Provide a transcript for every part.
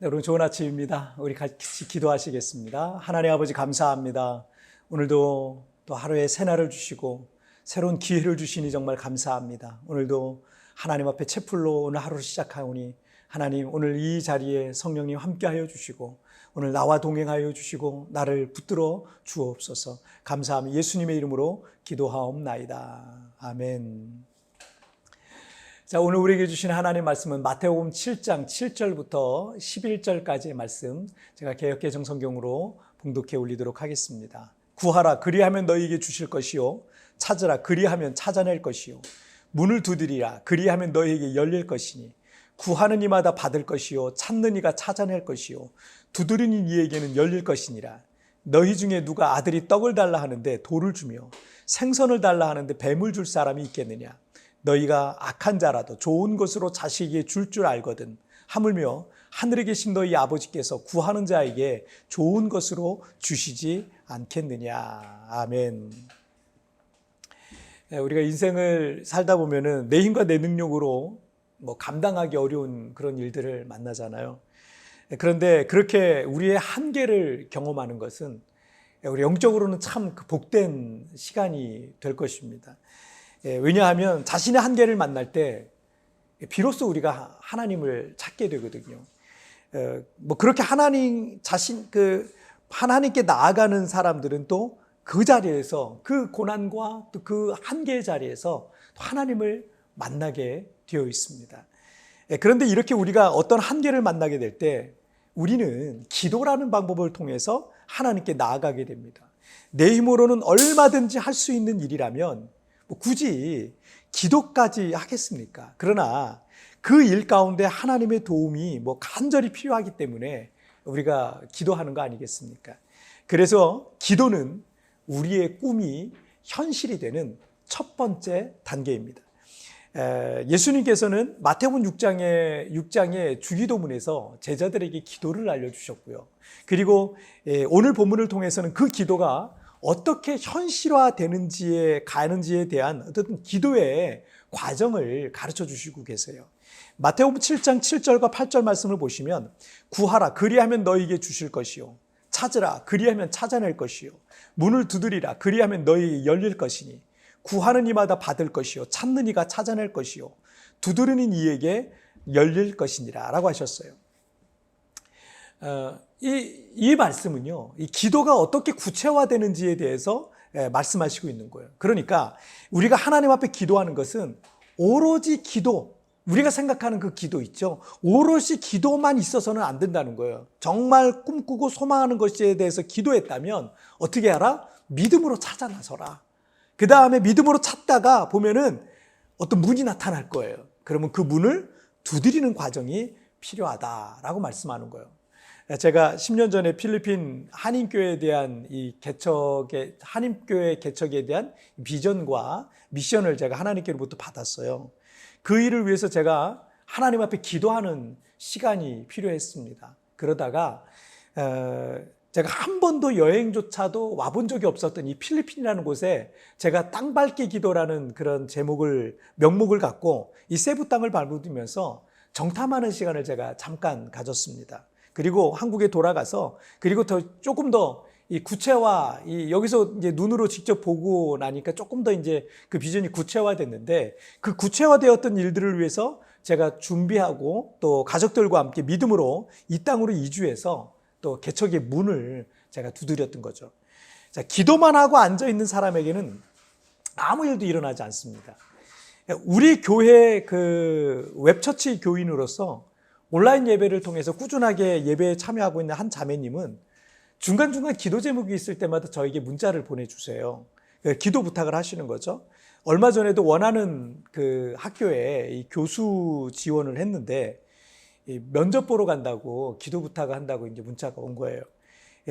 네, 여러분 좋은 아침입니다. 우리 같이 기도하시겠습니다. 하나님 아버지 감사합니다. 오늘도 또 하루의 새날을 주시고 새로운 기회를 주시니 정말 감사합니다. 오늘도 하나님 앞에 채플로 오늘 하루를 시작하오니 하나님 오늘 이 자리에 성령님 함께하여 주시고 오늘 나와 동행하여 주시고 나를 붙들어 주옵소서 감사하며 예수님의 이름으로 기도하옵나이다. 아멘. 자, 오늘 우리에게 주신 하나님 말씀은 마태복음 7장 7절부터 11절까지의 말씀 제가 개혁개 정 성경으로 봉독해 올리도록 하겠습니다. 구하라 그리하면 너희에게 주실 것이요. 찾으라 그리하면 찾아낼 것이요. 문을 두드리라 그리하면 너희에게 열릴 것이니. 구하는 이마다 받을 것이요. 찾는 이가 찾아낼 것이요. 두드리는 이에게는 열릴 것이니라. 너희 중에 누가 아들이 떡을 달라 하는데 돌을 주며 생선을 달라 하는데 뱀을 줄 사람이 있겠느냐 너희가 악한 자라도 좋은 것으로 자식에게 줄 줄 알거든 하물며 하늘에 계신 너희 아버지께서 구하는 자에게 좋은 것으로 주시지 않겠느냐 아멘. 예, 우리가 인생을 살다 보면은 내 힘과 내 능력으로 뭐 감당하기 어려운 그런 일들을 만나잖아요. 예, 그런데 그렇게 우리의 한계를 경험하는 것은 우리 영적으로는 참그 복된 시간이 될 것입니다. 예, 왜냐하면 자신의 한계를 만날 때 비로소 우리가 하나님을 찾게 되거든요. 어, 뭐 그렇게 하나님 자신 그 하나님께 나아가는 사람들은 또 그 자리에서 그 고난과 또 그 한계의 자리에서 하나님을 만나게 되어 있습니다. 예, 그런데 이렇게 우리가 어떤 한계를 만나게 될 때 우리는 기도라는 방법을 통해서 하나님께 나아가게 됩니다. 내 힘으로는 얼마든지 할 수 있는 일이라면 뭐 굳이 기도까지 하겠습니까? 그러나 그 일 가운데 하나님의 도움이 뭐 간절히 필요하기 때문에 우리가 기도하는 거 아니겠습니까? 그래서 기도는 우리의 꿈이 현실이 되는 첫 번째 단계입니다. 예수님께서는 마태복음 6장의 6장의 주기도문에서 제자들에게 기도를 알려 주셨고요. 그리고 오늘 본문을 통해서는 그 기도가 어떻게 현실화되는지에 가는지에 대한 어떤 기도의 과정을 가르쳐 주시고 계세요. 마태복음 7장 7절과 8절 말씀을 보시면 구하라 그리하면 너희에게 주실 것이요. 찾으라 그리하면 찾아낼 것이요. 문을 두드리라 그리하면 너희에게 열릴 것이니. 구하는 이마다 받을 것이요. 찾는 이가 찾아낼 것이요. 두드리는 이에게 열릴 것이니라라고 하셨어요. 어, 이, 이 말씀은요, 이 기도가 어떻게 구체화되는지에 대해서 예, 말씀하시고 있는 거예요. 그러니까 우리가 하나님 앞에 기도하는 것은 오로지 기도, 우리가 생각하는 그 기도 있죠. 오롯이 기도만 있어서는 안 된다는 거예요. 정말 꿈꾸고 소망하는 것에 대해서 기도했다면 어떻게 하라? 믿음으로 찾아 나서라. 그 다음에 믿음으로 찾다가 보면은 어떤 문이 나타날 거예요. 그러면 그 문을 두드리는 과정이 필요하다라고 말씀하는 거예요. 제가 10년 전에 필리핀 한인교회에 대한 이 개척의 한인교회 개척에 대한 비전과 미션을 제가 하나님께로부터 받았어요. 그 일을 위해서 제가 하나님 앞에 기도하는 시간이 필요했습니다. 그러다가 제가 한 번도 여행조차도 와본 적이 없었던 이 필리핀이라는 곳에 제가 땅 밟기 기도라는 그런 제목을 명목을 갖고 이 세부 땅을 밟으면서 정탐하는 시간을 제가 잠깐 가졌습니다. 그리고 한국에 돌아가서 그리고 더 조금 더 이 구체화 이 여기서 이제 눈으로 직접 보고 나니까 조금 더 이제 그 비전이 구체화됐는데 그 구체화되었던 일들을 위해서 제가 준비하고 또 가족들과 함께 믿음으로 이 땅으로 이주해서 또 개척의 문을 제가 두드렸던 거죠. 자, 기도만 하고 앉아 있는 사람에게는 아무 일도 일어나지 않습니다. 우리 교회 그 웹처치 교인으로서 온라인 예배를 통해서 꾸준하게 예배에 참여하고 있는 한 자매님은 중간중간 기도 제목이 있을 때마다 저에게 문자를 보내주세요. 기도 부탁을 하시는 거죠. 얼마 전에도 원하는 그 학교에 교수 지원을 했는데 면접 보러 간다고 기도 부탁을 한다고 이제 문자가 온 거예요.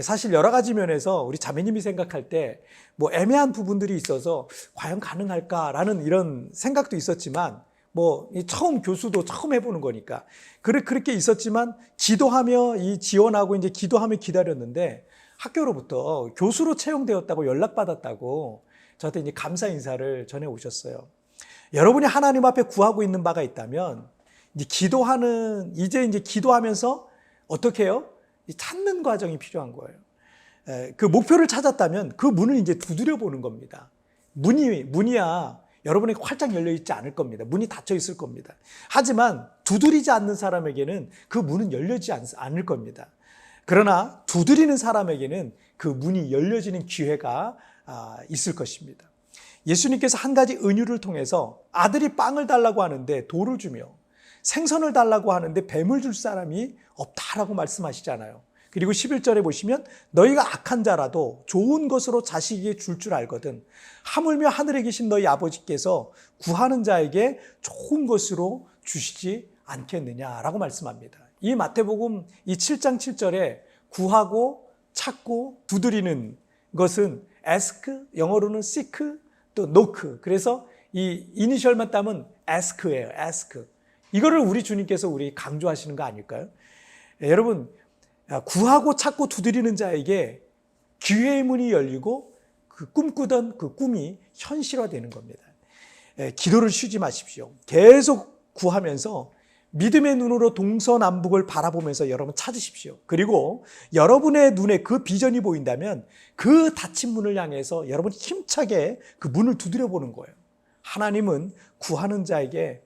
사실 여러 가지 면에서 우리 자매님이 생각할 때 뭐 애매한 부분들이 있어서 과연 가능할까라는 이런 생각도 있었지만 뭐 처음 교수도 처음 해보는 거니까 그렇게 있었지만 기도하며 이 지원하고 이제 기도하며 기다렸는데 학교로부터 교수로 채용되었다고 연락받았다고 저한테 이제 감사 인사를 전해 오셨어요. 여러분이 하나님 앞에 구하고 있는 바가 있다면 이제 기도하는 이제 이제 기도하면서 어떻게 해요? 이 찾는 과정이 필요한 거예요. 에, 그 목표를 찾았다면 그 문을 이제 두드려 보는 겁니다. 문이 문이야 여러분에게 활짝 열려 있지 않을 겁니다. 문이 닫혀 있을 겁니다. 하지만 두드리지 않는 사람에게는 그 문은 열리지 않- 않을 겁니다. 그러나 두드리는 사람에게는 그 문이 열려지는 기회가 아, 있을 것입니다. 예수님께서 한 가지 은유를 통해서 아들이 빵을 달라고 하는데 돌을 주며 생선을 달라고 하는데 뱀을 줄 사람이 없다라고 말씀하시잖아요. 그리고 11절에 보시면 너희가 악한 자라도 좋은 것으로 자식에게 줄 줄 알거든 하물며 하늘에 계신 너희 아버지께서 구하는 자에게 좋은 것으로 주시지 않겠느냐라고 말씀합니다. 이 마태복음 이 7장 7절에 구하고 찾고 두드리는 것은 ask 영어로는 seek 또 knock 그래서 이 이니셜만 따면 ask예요. ask. 이거를 우리 주님께서 우리 강조하시는 거 아닐까요? 예, 여러분 구하고 찾고 두드리는 자에게 기회의 문이 열리고 그 꿈꾸던 그 꿈이 현실화되는 겁니다. 예, 기도를 쉬지 마십시오. 계속 구하면서 믿음의 눈으로 동서남북을 바라보면서 여러분 찾으십시오. 그리고 여러분의 눈에 그 비전이 보인다면 그 닫힌 문을 향해서 여러분 힘차게 그 문을 두드려 보는 거예요. 하나님은 구하는 자에게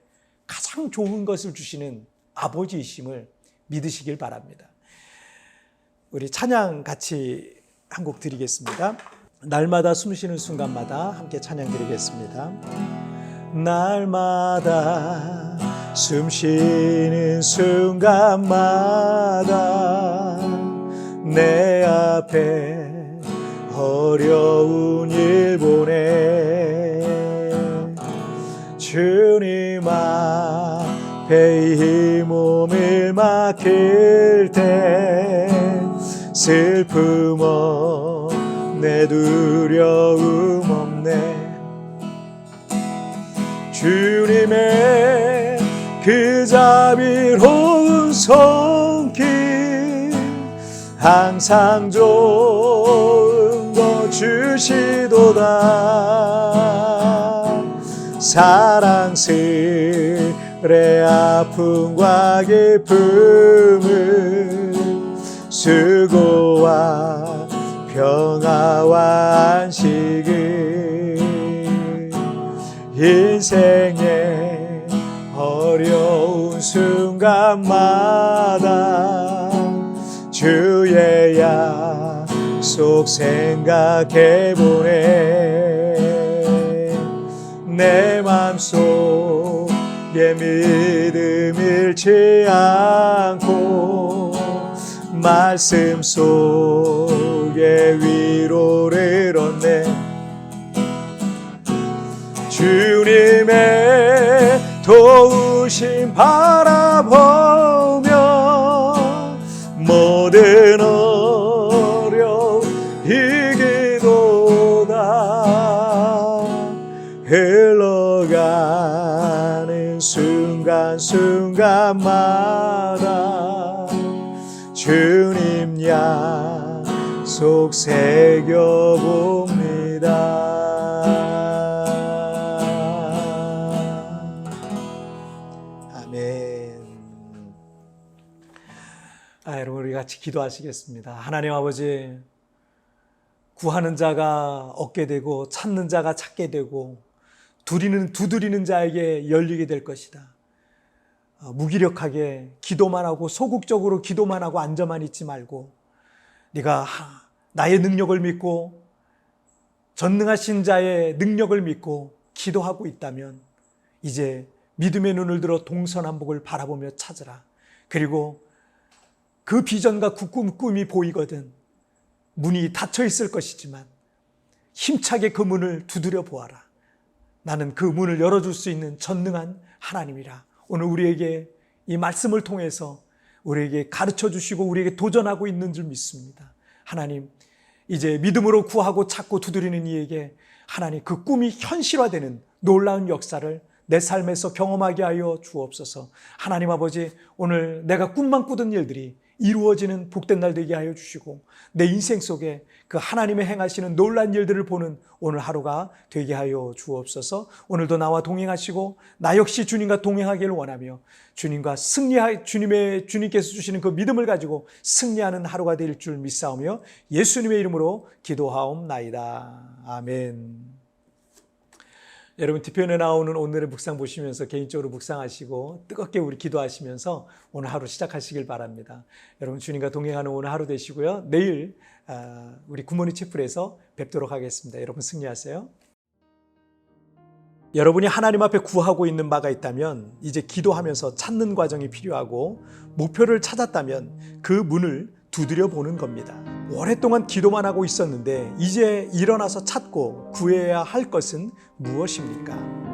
가장 좋은 것을 주시는 아버지이심을 믿으시길 바랍니다. 우리 찬양 같이 한 곡 드리겠습니다. 날마다 숨 쉬는 순간마다 함께 찬양 드리겠습니다. 날마다 숨 쉬는 순간마다 내 앞에 어려운 일 보내 주님 앞에 이 몸을 맡길 때 슬픔 없네 두려움 없네. 주님의 그 자비로운 손길 항상 좋은 것 주시도다. 사랑스레 아픔과 기쁨을 수고와 평화와 안식을 인생의 어려운 순간마다 주의 약속 생각해보네 내 맘속에 믿음 잃지 않고 말씀 속에 위로를 얻네. 주님의 도우심 바라보며 모든 어려움 이기도다 흘러가는 순간순간마 속 새겨봅니다. 아멘. 아, 여러분, 우리 같이 기도하시겠습니다. 하나님 아버지, 구하는 자가 얻게 되고, 찾는 자가 찾게 되고, 두리는, 두드리는 자에게 열리게 될 것이다. 어, 무기력하게 기도만 하고 소극적으로 기도만 하고 앉아만 있지 말고 네가 하- 나의 능력을 믿고 전능하신 자의 능력을 믿고 기도하고 있다면 이제 믿음의 눈을 들어 동서남북을 바라보며 찾으라. 그리고 그 비전과 그 꿈, 꿈이 보이거든 문이 닫혀 있을 것이지만 힘차게 그 문을 두드려 보아라. 나는 그 문을 열어줄 수 있는 전능한 하나님이라. 오늘 우리에게 이 말씀을 통해서 우리에게 가르쳐 주시고 우리에게 도전하고 있는 줄 믿습니다. 하나님, 이제 믿음으로 구하고 찾고 두드리는 이에게 하나님 그 꿈이 현실화되는 놀라운 역사를 내 삶에서 경험하게 하여 주옵소서. 하나님 아버지, 오늘 내가 꿈만 꾸던 일들이 이루어지는 복된 날 되게 하여 주시고 내 인생 속에 그 하나님의 행하시는 놀란 일들을 보는 오늘 하루가 되게 하여 주옵소서. 오늘도 나와 동행하시고 나 역시 주님과 동행하기를 원하며 주님과 승리하 주님의 주님께서 주시는 그 믿음을 가지고 승리하는 하루가 될 줄 믿사오며 예수님의 이름으로 기도하옵나이다. 아멘. 여러분 뒤편에 나오는 오늘의 묵상 보시면서 개인적으로 묵상하시고 뜨겁게 우리 기도하시면서 오늘 하루 시작하시길 바랍니다. 여러분 주님과 동행하는 오늘 하루 되시고요. 내일 아, 우리 굿모닝 채플에서 뵙도록 하겠습니다. 여러분 승리하세요. 여러분이 하나님 앞에 구하고 있는 바가 있다면 이제 기도하면서 찾는 과정이 필요하고 목표를 찾았다면 그 문을 두드려 보는 겁니다. 오랫동안 기도만 하고 있었는데 이제 일어나서 찾고 구해야 할 것은 무엇입니까?